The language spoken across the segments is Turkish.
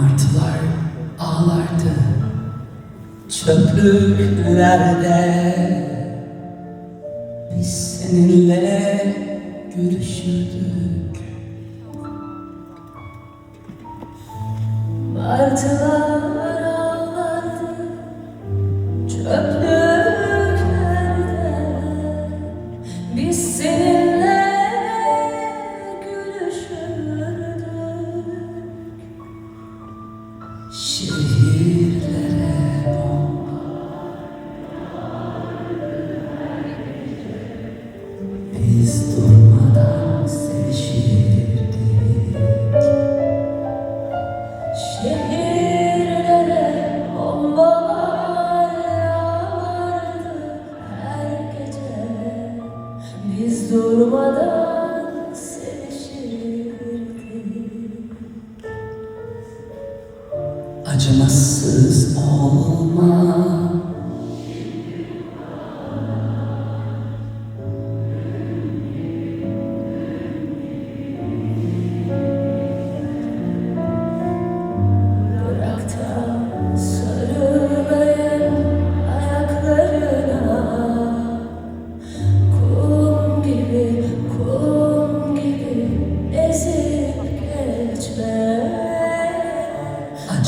martılar ağlardı. Çöplüklerde biz seninle görüşürdük. Martılar Şehirlere Biz durmadan sevişirdik Şehirlere bombalar her gece. Biz durmadan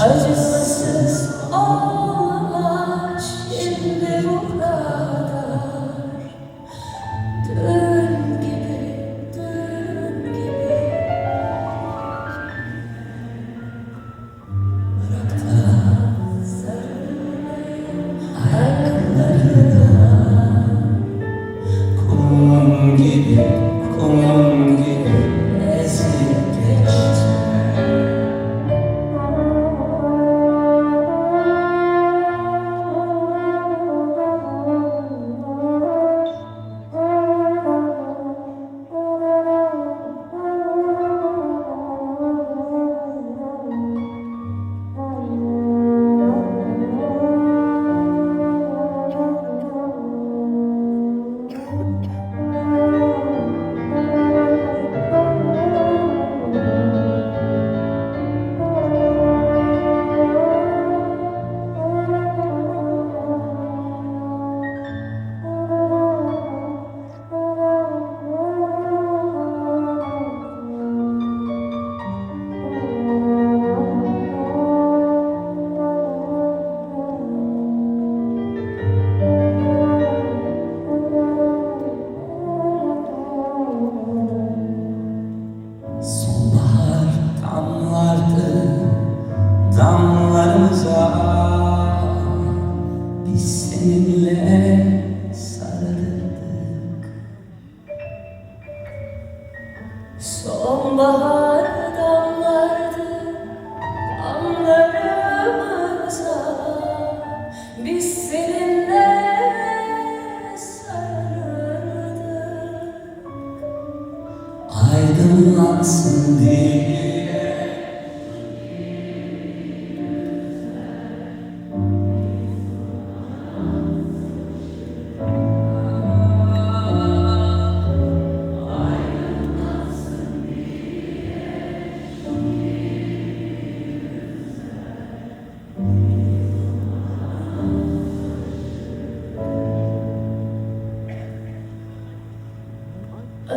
还 有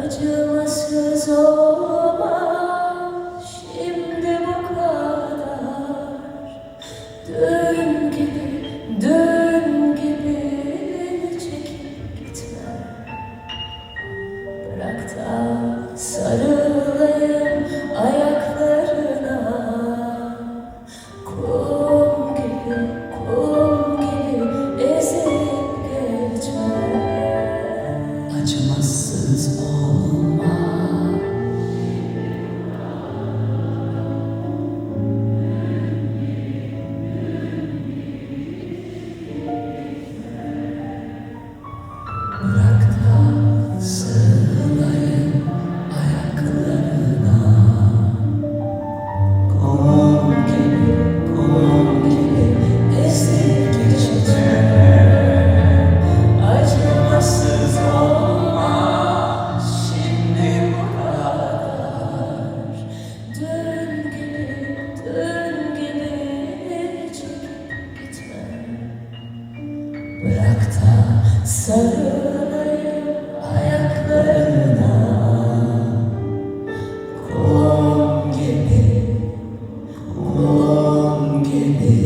But you must use Ayakta Sarılayım ayaklarına. Kum gibi Kum gibi